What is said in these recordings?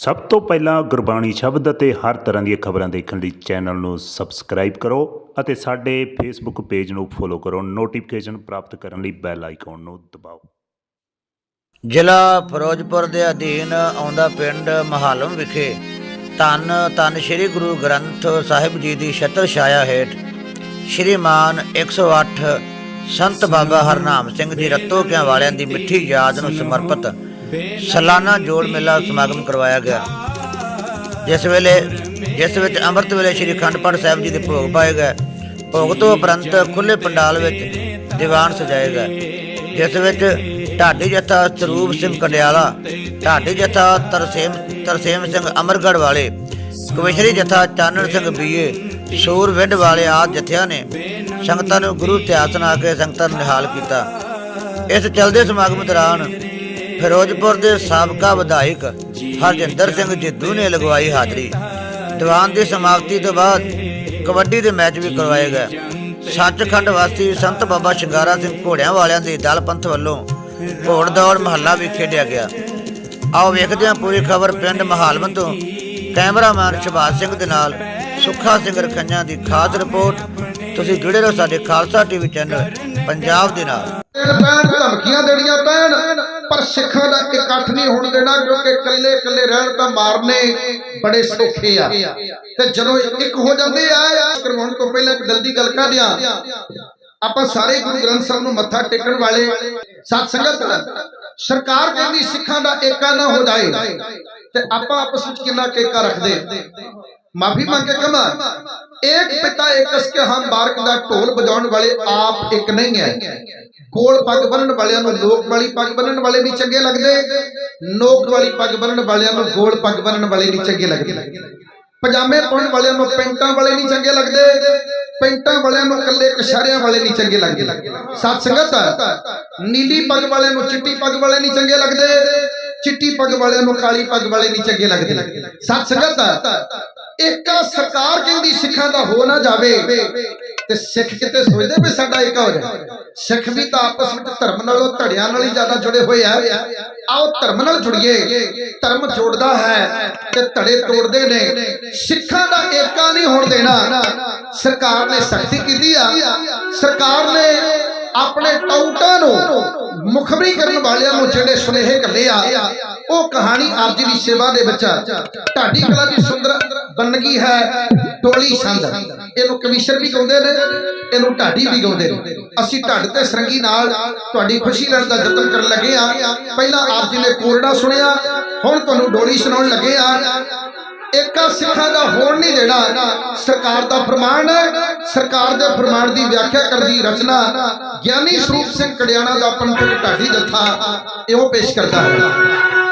ਸਭ ਤੋਂ ਪਹਿਲਾਂ ਗੁਰਬਾਣੀ ਸ਼ਬਦ ਅਤੇ ਹਰ ਤਰ੍ਹਾਂ ਦੀਆਂ ਖਬਰਾਂ ਦੇਖਣ ਲਈ ਚੈਨਲ ਨੂੰ ਸਬਸਕ੍ਰਾਈਬ ਕਰੋ ਅਤੇ ਸਾਡੇ ਫੇਸਬੁੱਕ ਪੇਜ ਨੂੰ ਫੋਲੋ ਕਰੋ। ਨੋਟੀਫਿਕੇਸ਼ਨ ਪ੍ਰਾਪਤ ਕਰਨ ਲਈ ਬੈਲ ਆਈਕਨ ਨੂੰ ਦਬਾਓ। ਜ਼ਿਲ੍ਹਾ ਫਿਰੋਜ਼ਪੁਰ ਦੇ ਅਧੀਨ ਆਉਂਦਾ ਪਿੰਡ ਮਹਾਲਮ ਵਿਖੇ ਧੰਨ ਧੰਨ ਸ੍ਰੀ ਗੁਰੂ ਗ੍ਰੰਥ ਸਾਹਿਬ ਜੀ ਦੀ ਛਤਰ ਛਾਇਆ ਹੇਠ ਸ਼੍ਰੀਮਾਨ 108 ਸੰਤ ਬਾਬਾ ਹਰਨਾਮ ਸਿੰਘ ਜੀ ਰਤੋਕਿਆਂ ਵਾਲਿਆਂ ਦੀ ਮਿੱਠੀ ਯਾਦ ਨੂੰ ਸਮਰਪਿਤ ਸਾਲਾਨਾ ਜੋੜ ਮੇਲਾ ਸਮਾਗਮ ਕਰਵਾਇਆ ਗਿਆ। ਜਿਸ ਵੇਲੇ, ਜਿਸ ਵਿੱਚ ਅੰਮ੍ਰਿਤ ਵੇਲੇ ਸ੍ਰੀ ਅਖੰਡ ਪਾਠ ਸਾਹਿਬ ਜੀ ਦੇ ਭੋਗ ਪਾਏ ਗਏ। ਭੋਗ ਤੋਂ ਉਪਰੰਤ ਖੁੱਲੇ ਪੰਡਾਲ ਵਿੱਚ ਦੀਵਾਨ ਸਜਾਏ ਗਏ। ਜਿਸ ਵਿੱਚ ਢਾਡੀ ਜਥਾ ਸਰੂਪ ਸਿੰਘ ਕੰਡਿਆਲਾ, ਢਾਡੀ ਜਥਾ ਤਰਸੇਮ ਤਰਸੇਮ ਸਿੰਘ ਅਮਰਗੜ ਵਾਲੇ, ਕਵਿਸ਼ਰੀ ਜਥਾ ਚਾਨਣ ਸਿੰਘ ਬੀਏ, ਸੂਰ ਵਿੰਡ ਵਾਲੇ ਆਦ ਜਥਿਆਂ ਨੇ ਸੰਗਤਾਂ ਨੂੰ ਗੁਰੂ ਇਤਿਹਾਸ ਨਾਲ ਕੇ ਸੰਗਤਾਂ ਨੂੰ ਨਿਹਾਲ ਕੀਤਾ। ਇਸ ਚਲਦੇ ਸਮਾਗਮ ਦੌਰਾਨ ਫਿਰੋਜ਼ਪੁਰ ਦੇ ਸਾਬਕਾ ਵਿਧਾਇਕ ਹਰਜਿੰਦਰ ਸਿੰਘ ਜਿੱਦੂ ਨੇ ਲਗਵਾਈ ਹਾਜ਼ਰੀ। ਦੀਵਾਨ ਦੀ ਸਮਾਪਤੀ ਤੋਂ ਬਾਅਦ ਕਬੱਡੀ ਦੇ ਮੈਚ ਵੀ ਕਰਵਾਏ ਗਏ। ਸੱਚਖੰਡ ਵਾਸੀ ਸੰਤ ਬਾਬਾ ਸ਼ਿੰਗਾਰਾ ਸਿੰਘ ਘੋੜਿਆਂ ਵਾਲਿਆਂ ਦੀ ਦਲ ਪੰਥ ਵੱਲੋਂ ਘੋੜ ਦੌੜ ਮਹੱਲਾ ਵੀ ਖੇਡਿਆ ਗਿਆ। ਆਓ ਵੇਖਦੇ ਹਾਂ ਪੂਰੀ ਖਬਰ ਪਿੰਡ ਮਹਾਲਮਨ ਤੋਂ। ਕੈਮਰਾਮੈਨ ਸ਼ਬਾਜ਼ ਸਿੰਘ ਦੇ ਨਾਲ ਸੁੱਖਾ ਸਿੰਘ ਰਖੰਨਾ ਦੀ ਖਾਸ ਰਿਪੋਰਟ। ਤੁਸੀਂ ਜੁੜੇ ਰਹੋ ਸਾਡੇ ਖਾਲਸਾ ਟੀਵੀ ਚੈਨਲ ਪੰਜਾਬ ਦੇ ਨਾਲ। ਪੈਣ, ਧਮਕੀਆਂ ਦੇਣੀਆਂ ਪੈਣ, ਪਰ ਸਿੱਖਾਂ ਦਾ ਇਕੱਠ ਨਹੀਂ ਹੋਣ ਦੇਣਾ, ਕਿਉਂਕਿ ਇਕੱਲੇ ਇਕੱਲੇ ਰਹਿਣ ਤਾਂ ਮਾਰਨੇ ਬੜੇ ਸੌਖੇ ਆ। ਤੇ ਜਦੋਂ ਇੱਕ ਹੋ ਜਾਂਦੇ ਆ ਕਰਵਾਉਣ ਤੋਂ ਪਹਿਲਾਂ ਇੱਕ ਦਿਲ ਦੀ ਗੱਲ ਕਰ ਦਿਆਂ। ਆਪਾਂ ਸਾਰੇ ਗੁਰੂ ਗ੍ਰੰਥ ਸਾਹਿਬ ਨੂੰ ਮੱਥਾ ਟੇਕਣ ਵਾਲੇ ਸਤ ਸੰਗਤ ਸਰਕਾਰ ਕਹਿੰਦੀ ਸਿੱਖਾਂ ਦਾ ਏਕਾ ਨਾ ਹੋ ਜਾਏ। ਤੇ ਆਪਾਂ ਆਪਸ ਵਿੱਚ ਕਿੰਨਾ ਕੁ ਏਕਾ ਰੱਖਦੇ। ਮਾਫੀ ਮੰਗ ਕੇ ਕਹਾਂ ਇੱਕ ਪਿਤਾ ਇਕਸ ਕੇ ਹਮ ਬਾਰਕ ਦਾ ਢੋਲ ਵਜਾਉਣ ਵਾਲੇ ਆਪ ਇੱਕ ਨਹੀਂ ਹੈ ਗੋਲ ਪੱਗ ਬੰਨਣ ਵਾਲਿਆਂ ਨੂੰ ਲੋਕ ਵਾਲੀ ਪੱਗ ਬੰਨਣ ਵਾਲੇ ਨਹੀਂ ਚੰਗੇ ਲੱਗਦੇ ਨੋਕ ਵਾਲੀ ਪੱਗ ਬੰਨਣ ਵਾਲਿਆਂ ਨੂੰ ਗੋਲ ਪੱਗ ਬੰਨਣ ਵਾਲੇ ਨਹੀਂ ਚੰਗੇ ਲੱਗਦੇ ਪਜਾਮੇ ਪਾਉਣ ਵਾਲਿਆਂ ਨੂੰ ਪੈਂਟਾਂ ਵਾਲੇ ਨਹੀਂ ਚੰਗੇ ਲੱਗਦੇ ਪੈਂਟਾਂ ਵਾਲਿਆਂ ਨੂੰ ਕੱਲੇ ਕਸ਼ਾਰਿਆਂ ਵਾਲੇ ਨਹੀਂ ਚੰਗੇ ਲੱਗਦੇ ਸਤ ਸੰਗਤ ਨੀਲੀ ਪੱਗ ਵਾਲਿਆਂ ਨੂੰ ਚਿੱਟੀ ਪੱਗ ਵਾਲੇ ਨਹੀਂ ਚੰਗੇ ਲੱਗਦੇ ਚਿੱਟੀ ਪੱਗ ਵਾਲਿਆਂ ਨੂੰ ਕਾਲੀ ਪੱਗ ਵਾਲੇ ਨਹੀਂ ਚੰਗੇ ਲੱਗਦੇ ਸਤ ਸੰਗਤ ਏਕਾ ਸਰਕਾਰ ਕਹਿੰਦੀ ਸਿੱਖਾਂ ਦਾ ਹੋ ਨਾ ਜਾਵੇ ਤੇ ਸਿੱਖ ਕਿਤੇ ਸੋਚਦੇ ਵੀ ਸਾਡਾ ਏਕਾ ਹੋ ਜਾਏ ਸਿੱਖ ਵੀ ਤਾਂ ਆਪਸ ਵਿੱਚ ਧਰਮ ਨਾਲੋਂ ਧੜਿਆਂ ਨਾਲ ਹੀ ਜ਼ਿਆਦਾ ਜੁੜੇ ਹੋਏ ਆ। ਆਓ ਧਰਮ ਨਾਲ ਜੁੜੀਏ। ਧਰਮ ਜੋੜਦਾ ਹੈ ਤੇ ਧੜੇ ਤੋੜਦੇ ਨੇ। ਸਿੱਖਾਂ ਦਾ ਏਕਾ ਨਹੀਂ ਹੋਣ ਦੇਣਾ। ਸਰਕਾਰ ਨੇ ਸਖਤੀ ਕੀਤੀ ਆ। ਸਰਕਾਰ ਨੇ ਆਪਣੇ ਟਾਊਟਾਂ ਨੂੰ ਮੁਖਬਰੀ ਕਰਨ ਵਾਲਿਆਂ ਨੂੰ ਜਿਹੜੇ ਸੁਨੇਹੇ ਕੱਲੇ ਆ ਉਹ ਕਹਾਣੀ ਆਪ ਜੀ ਦੀ ਸੇਵਾ ਦੇ ਵਿੱਚ ਢਾਡੀ ਕਲਾ ਦੀ ਸੁੰਦਰ ਬੰਨਗੀ ਹੈ ਟੋਲੀ ਸੰਦ। ਇਹਨੂੰ ਕਮਿਸ਼ਨ ਵੀ ਗਾਉਂਦੇ ਨੇ, ਇਹਨੂੰ ਢਾਡੀ ਵੀ ਗਾਉਂਦੇ ਨੇ। ਅਸੀਂ ਢੱਡ ਤੇ ਸਰੰਗੀ ਨਾਲ ਤੁਹਾਡੀ ਖੁਸ਼ੀ ਲੈਣ ਦਾ ਯਤਨ ਕਰਨ ਲੱਗੇ ਆ। ਪਹਿਲਾਂ ਆਪ ਜੀ ਨੇ ਕੋਰੜਾ ਸੁਣਿਆ, ਹੁਣ ਤੁਹਾਨੂੰ ਡੋਲੀ ਸੁਣਾਉਣ ਲੱਗੇ ਆ। ਏਕਾ ਸਿੱਖਾਂ ਦਾ ਹੋਣ ਨਹੀਂ ਜਿਹੜਾ ਸਰਕਾਰ ਦਾ ਫਰਮਾਨ ਹੈ। ਸਰਕਾਰ ਦੇ ਫਰਮਾਨ ਦੀ ਵਿਆਖਿਆ ਕਰਦੀ ਰਚਨਾ ਗਿਆਨੀ ਸਰੂਪ ਸਿੰਘ ਕੜਿਆਣਾ ਦਾ ਪੰਥਕ ਢਾਡੀ ਜਥਾ ਇਹੋ ਪੇਸ਼ ਕਰਦਾ ਹੈ।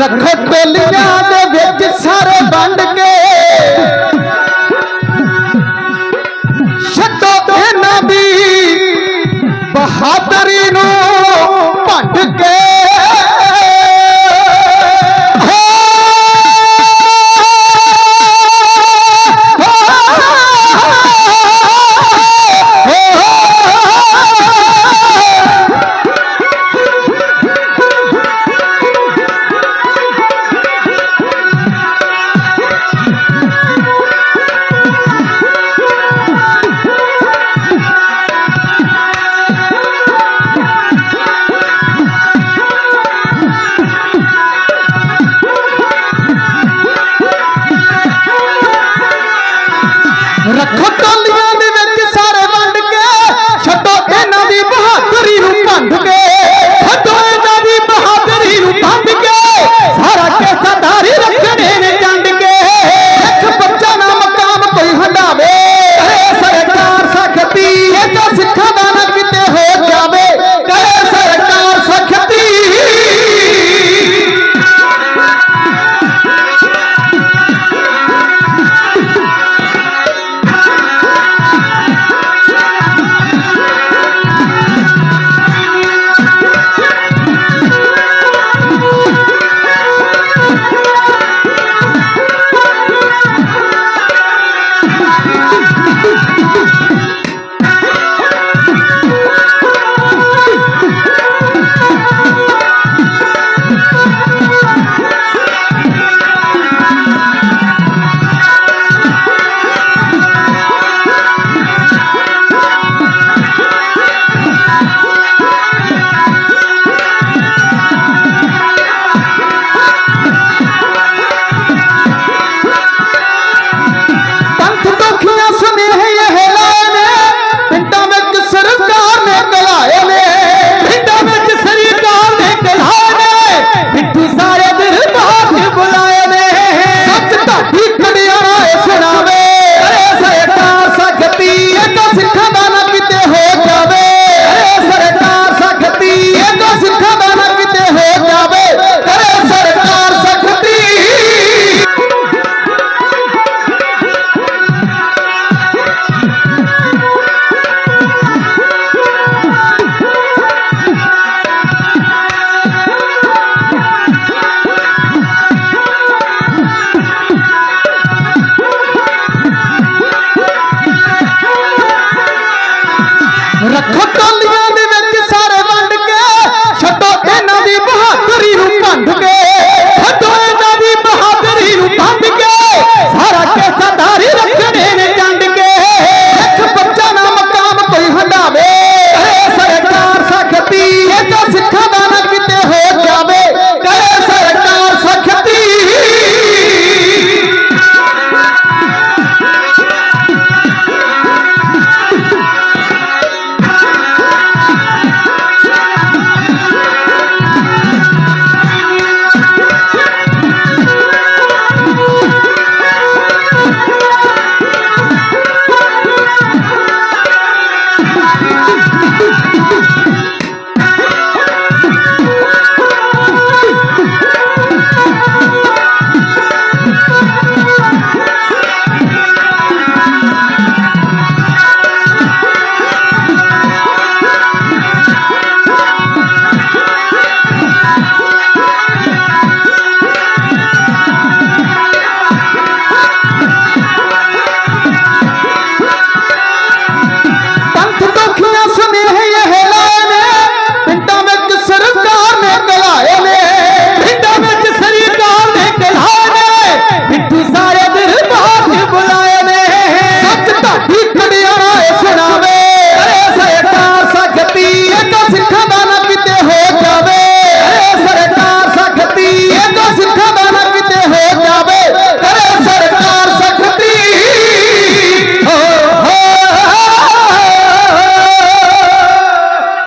ਰੱਖੋ ਰੱਖੋ